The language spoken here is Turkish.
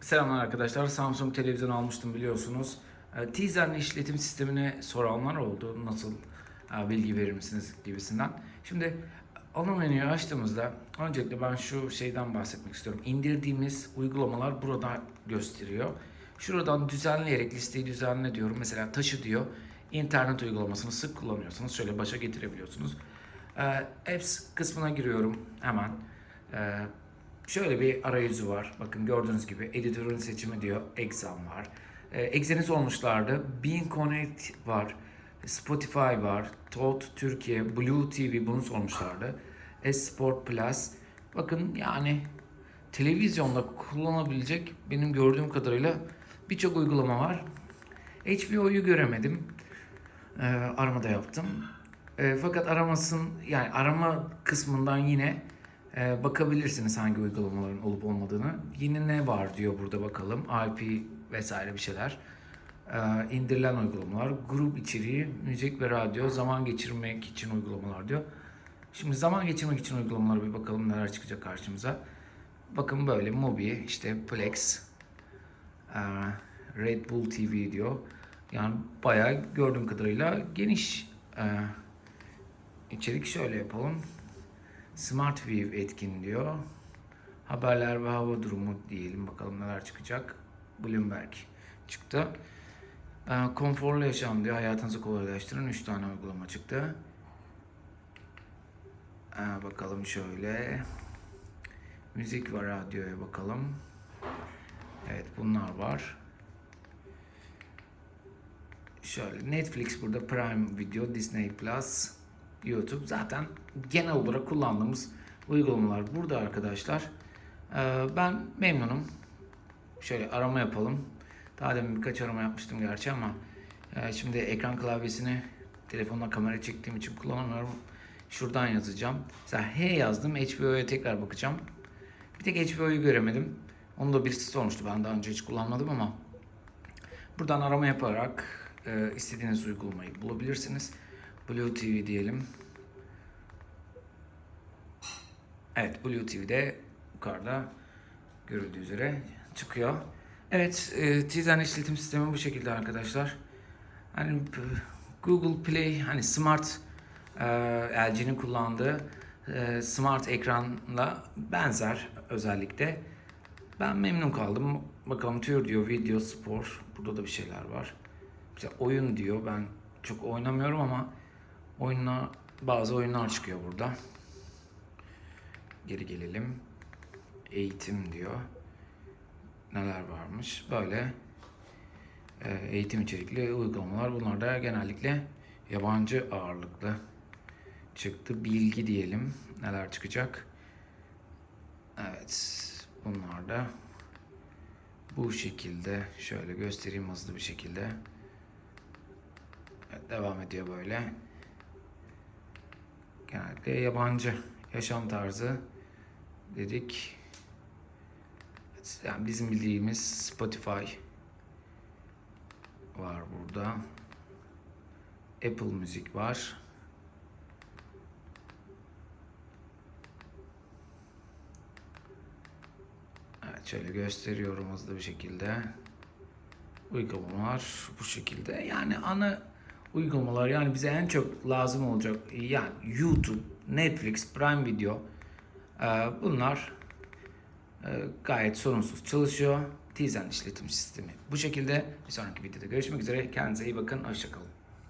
Selamlar arkadaşlar. Samsung televizyon almıştım biliyorsunuz. E, Tizen işletim sistemine soranlar oldu. Nasıl e, bilgi verir misiniz gibisinden. Şimdi ana menüyü açtığımızda öncelikle ben şu şeyden bahsetmek istiyorum. İndirdiğimiz uygulamalar burada gösteriyor. Şuradan düzenleyerek listeyi düzenle diyorum. Mesela taşı diyor. İnternet uygulamasını sık kullanıyorsanız şöyle başa getirebiliyorsunuz. E, apps kısmına giriyorum hemen. E, Şöyle bir arayüzü var. Bakın gördüğünüz gibi editörün seçimi diyor. Exam var. Ee, Exam'i sormuşlardı. Bean Connect var. Spotify var. Tot Türkiye, Blue TV bunu sormuşlardı. Esport Plus. Bakın yani televizyonda kullanabilecek benim gördüğüm kadarıyla birçok uygulama var. HBO'yu göremedim. Ee, aramada yaptım. Ee, fakat aramasın yani arama kısmından yine e, bakabilirsiniz hangi uygulamaların olup olmadığını. Yine ne var diyor burada bakalım. IP vesaire bir şeyler. Ee, indirilen uygulamalar, grup içeriği, müzik ve radyo, zaman geçirmek için uygulamalar diyor. Şimdi zaman geçirmek için uygulamalara bir bakalım neler çıkacak karşımıza. Bakın böyle Mubi, işte Plex, e, Red Bull TV diyor. Yani bayağı gördüğüm kadarıyla geniş e, içerik şöyle yapalım. Smart View etkin diyor. Haberler ve hava durumu diyelim bakalım neler çıkacak. Bloomberg çıktı. Konforlu yaşam diyor. Hayatınızı kolaylaştırın. 3 tane uygulama çıktı. Ee, bakalım şöyle. Müzik ve radyoya bakalım. Evet bunlar var. Şöyle Netflix burada Prime Video, Disney Plus, YouTube zaten genel olarak kullandığımız uygulamalar burada arkadaşlar. Ee, ben memnunum. Şöyle arama yapalım. Daha demin birkaç arama yapmıştım gerçi ama e, şimdi ekran klavyesini telefonla kamera çektiğim için kullanamıyorum. Şuradan yazacağım. Mesela H yazdım. HBO'ya tekrar bakacağım. Bir tek HBO'yu göremedim. Onu da birisi sormuştu. Ben daha önce hiç kullanmadım ama buradan arama yaparak e, istediğiniz uygulamayı bulabilirsiniz. Blue TV diyelim. Evet Blue TV'de yukarıda görüldüğü üzere çıkıyor. Evet e, Tizen işletim sistemi bu şekilde arkadaşlar. Hani p- Google Play hani smart e, LG'nin kullandığı e, smart ekranla benzer özellikle. Ben memnun kaldım. Bakalım tür diyor video spor. Burada da bir şeyler var. Mesela oyun diyor. Ben çok oynamıyorum ama oyunlar bazı oyunlar çıkıyor burada. Geri gelelim. Eğitim diyor. Neler varmış? Böyle e, eğitim içerikli uygulamalar. Bunlar da genellikle yabancı ağırlıklı çıktı. Bilgi diyelim. Neler çıkacak? Evet. Bunlar da bu şekilde şöyle göstereyim hızlı bir şekilde. Evet, devam ediyor böyle. Genellikle yabancı yaşam tarzı dedik. Yani bizim bildiğimiz Spotify var burada. Apple Müzik var. Evet şöyle gösteriyorum hızlı bir şekilde. Uygulamalar bu şekilde. Yani ana uygulamalar yani bize en çok lazım olacak yani YouTube, Netflix, Prime Video e, bunlar e, gayet sorunsuz çalışıyor. Tizen işletim sistemi bu şekilde. Bir sonraki videoda görüşmek üzere. Kendinize iyi bakın. Hoşçakalın.